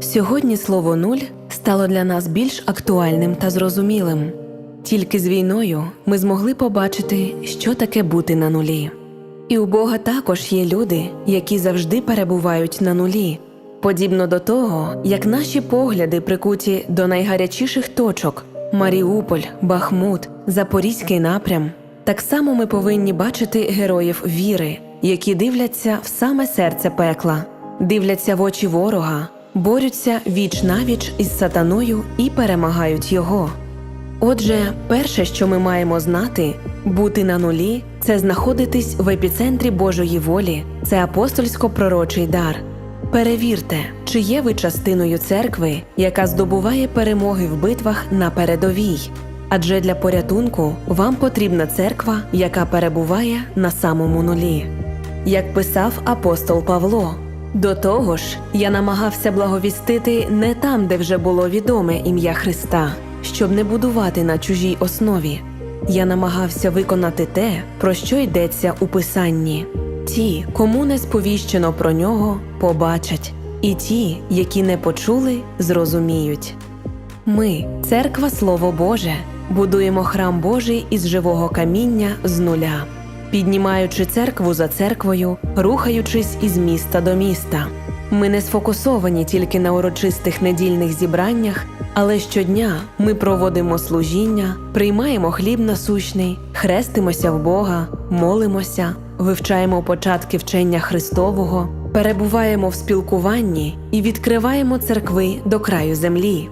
Сьогодні слово нуль стало для нас більш актуальним та зрозумілим. Тільки з війною ми змогли побачити, що таке бути на нулі. І у Бога також є люди, які завжди перебувають на нулі, подібно до того, як наші погляди прикуті до найгарячіших точок Маріуполь, Бахмут, Запорізький напрям. Так само ми повинні бачити героїв віри, які дивляться в саме серце пекла, дивляться в очі ворога, борються віч навіч із сатаною і перемагають його. Отже, перше, що ми маємо знати, бути на нулі це знаходитись в епіцентрі Божої волі, це апостольсько-пророчий дар. Перевірте, чи є ви частиною церкви, яка здобуває перемоги в битвах на передовій. Адже для порятунку вам потрібна церква, яка перебуває на самому нулі. Як писав апостол Павло, до того ж, я намагався благовістити не там, де вже було відоме ім'я Христа, щоб не будувати на чужій основі. Я намагався виконати те, про що йдеться у Писанні. Ті, кому не сповіщено про нього, побачать, і ті, які не почули, зрозуміють. Ми, церква Слово Боже, будуємо храм Божий із живого каміння з нуля, піднімаючи церкву за церквою, рухаючись із міста до міста. Ми не сфокусовані тільки на урочистих недільних зібраннях, але щодня ми проводимо служіння, приймаємо хліб насущний, хрестимося в Бога, молимося, вивчаємо початки вчення Христового, перебуваємо в спілкуванні і відкриваємо церкви до краю землі.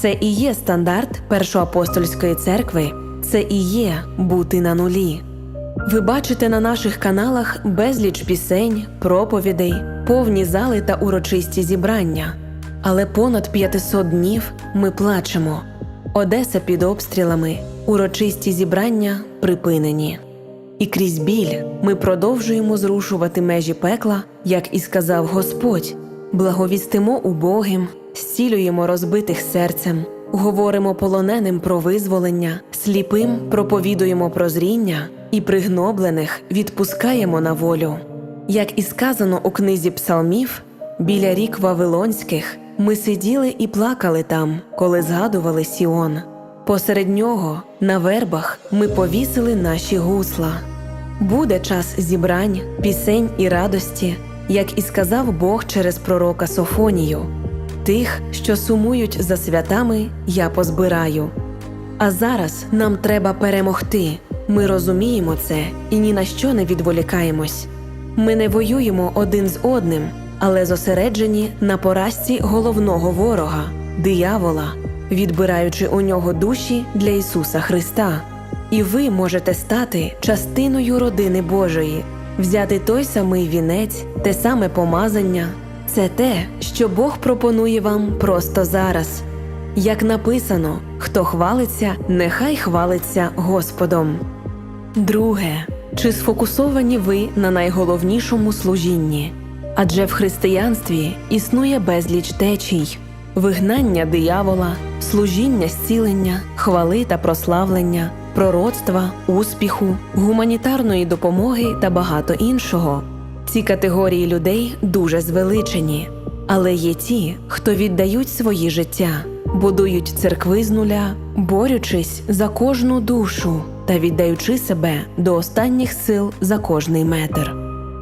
Це і є стандарт Першоапостольської церкви, це і є бути на нулі. Ви бачите на наших каналах безліч пісень, проповідей, повні зали та урочисті зібрання. Але понад 500 днів ми плачемо. Одеса під обстрілами, урочисті зібрання припинені. І крізь біль ми продовжуємо зрушувати межі пекла, як і сказав Господь, благовістимо убогим, зцілюємо розбитих серцем, говоримо полоненим про визволення, сліпим проповідуємо прозріння і пригноблених відпускаємо на волю. Як і сказано у книзі псалмів, біля рік Вавилонських ми сиділи і плакали там, коли згадували Сіон. Посеред нього, на вербах, ми повісили наші гусла. Буде час зібрань, пісень і радості, як і сказав Бог через пророка Софонію. Тих, що сумують за святами, я позбираю. А зараз нам треба перемогти. Ми розуміємо це і ні на що не відволікаємось. Ми не воюємо один з одним, але зосереджені на поразці головного ворога диявола, відбираючи у нього душі для Ісуса Христа. І ви можете стати частиною родини Божої, взяти той самий вінець, те саме помазання. Це те, що Бог пропонує вам просто зараз. Як написано, хто хвалиться, нехай хвалиться Господом. Друге, чи сфокусовані ви на найголовнішому служінні? Адже в християнстві існує безліч течій, вигнання диявола, служіння зцілення, хвали та прославлення, пророцтва, успіху, гуманітарної допомоги та багато іншого. Ці категорії людей дуже звеличені, але є ті, хто віддають свої життя, будують церкви з нуля, борючись за кожну душу та віддаючи себе до останніх сил за кожний метр.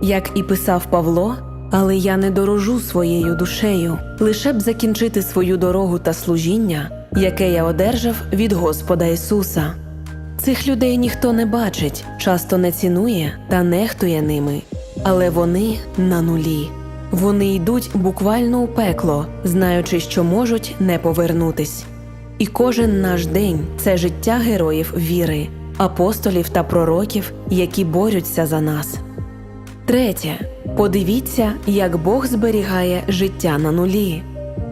Як і писав Павло, але я не дорожу своєю душею, лише б закінчити свою дорогу та служіння, яке я одержав від Господа Ісуса. Цих людей ніхто не бачить, часто не цінує та нехтує ними, але вони на нулі. Вони йдуть буквально у пекло, знаючи, що можуть не повернутись. І кожен наш день це життя героїв віри, апостолів та пророків, які борються за нас. Третє. Подивіться, як Бог зберігає життя на нулі.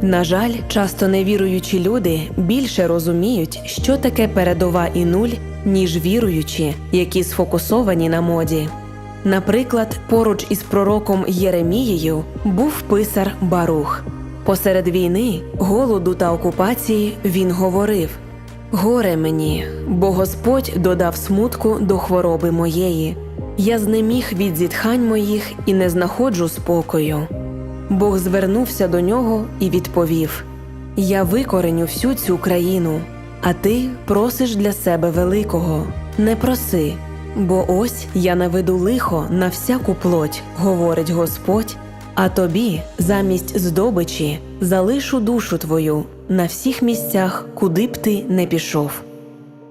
На жаль, часто невіруючі люди більше розуміють, що таке передова і нуль, ніж віруючі, які сфокусовані на моді. Наприклад, поруч із пророком Єремією був писар Барух. Посеред війни, голоду та окупації він говорив: Горе мені, бо Господь додав смутку до хвороби моєї. Я знеміг від зітхань моїх і не знаходжу спокою. Бог звернувся до нього і відповів: Я викореню всю цю країну, а ти просиш для себе великого. Не проси, бо ось я наведу лихо на всяку плоть, говорить Господь, а тобі замість здобичі залишу душу твою на всіх місцях, куди б ти не пішов.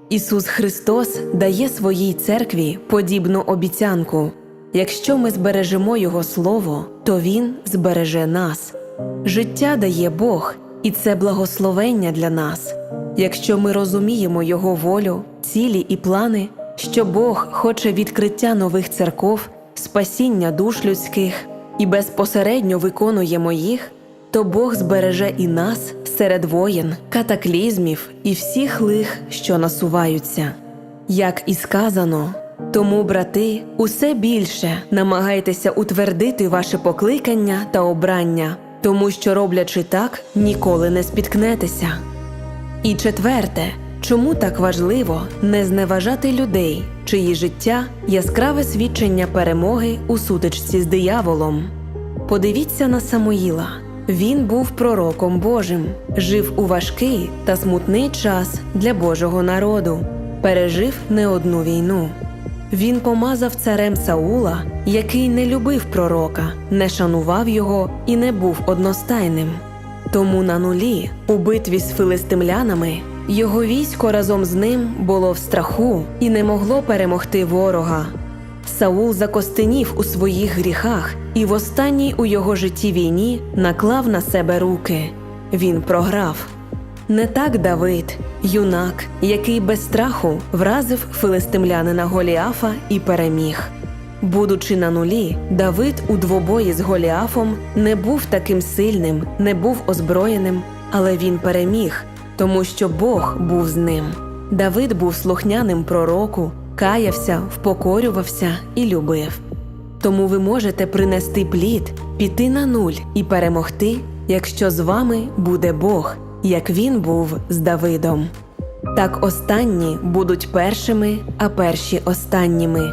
Ісус Христос дає своїй церкві подібну обіцянку. Якщо ми збережемо Його Слово, то Він збереже нас. Життя дає Бог, і це благословення для нас. Якщо ми розуміємо Його волю, цілі і плани, що Бог хоче відкриття нових церков, спасіння душ людських і безпосередньо виконуємо їх, то Бог збереже і нас серед воєн, катаклізмів і всіх лих, що насуваються. Як і сказано, тому, брати, усе більше намагайтеся утвердити ваше покликання та обрання, тому що, роблячи так, ніколи не спіткнетеся. І четверте, чому так важливо не зневажати людей, чиї життя яскраве свідчення перемоги у сутичці з дияволом. Подивіться на Самуїла. Він був пророком Божим, жив у важкий та смутний час для Божого народу, пережив не одну війну. Він помазав царем Саула, який не любив пророка, не шанував його і не був одностайним. Тому на нулі, у битві з филистимлянами, його військо разом з ним було в страху і не могло перемогти ворога. Саул закостенів у своїх гріхах і в останній у його житті війні наклав на себе руки. Він програв. Не так Давид, юнак, який без страху вразив филистимлянина Голіафа і переміг. Будучи на нулі, Давид у двобої з Голіафом не був таким сильним, не був озброєним, але він переміг, тому що Бог був з ним. Давид був слухняним пророку, каявся, впокорювався і любив. Тому ви можете принести плід, піти на нуль і перемогти, якщо з вами буде Бог, як він був з Давидом. Так останні будуть першими, а перші останніми.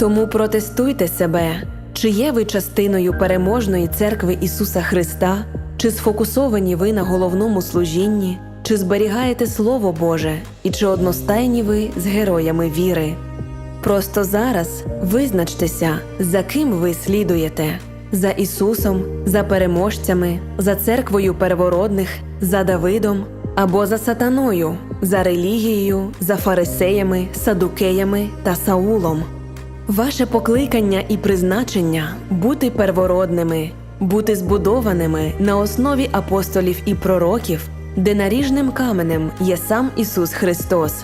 Тому протестуйте себе, чи є ви частиною переможної церкви Ісуса Христа, чи сфокусовані ви на головному служінні, чи зберігаєте Слово Боже, і чи одностайні ви з героями віри. Просто зараз визначтеся, за ким ви слідуєте за Ісусом, за переможцями, за церквою первородних, за Давидом або за сатаною, за релігією, за фарисеями, садукеями та Саулом. Ваше покликання і призначення бути первородними, бути збудованими на основі апостолів і пророків, де наріжним каменем є сам Ісус Христос.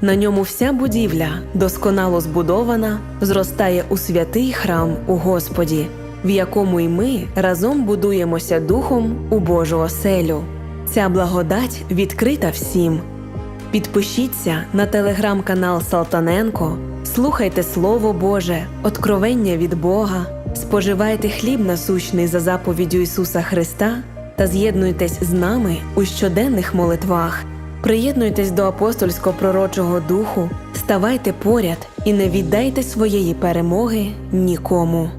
На ньому вся будівля, досконало збудована, зростає у святий храм у Господі, в якому й ми разом будуємося духом у Божу оселю. Ця благодать відкрита всім. Підпишіться на телеграм-канал Салтаненко, слухайте Слово Боже, откровення від Бога, споживайте хліб насущний за заповіддю Ісуса Христа та з'єднуйтесь з нами у щоденних молитвах. Приєднуйтесь до апостольсько-пророчого духу, ставайте поряд і не віддайте своєї перемоги нікому.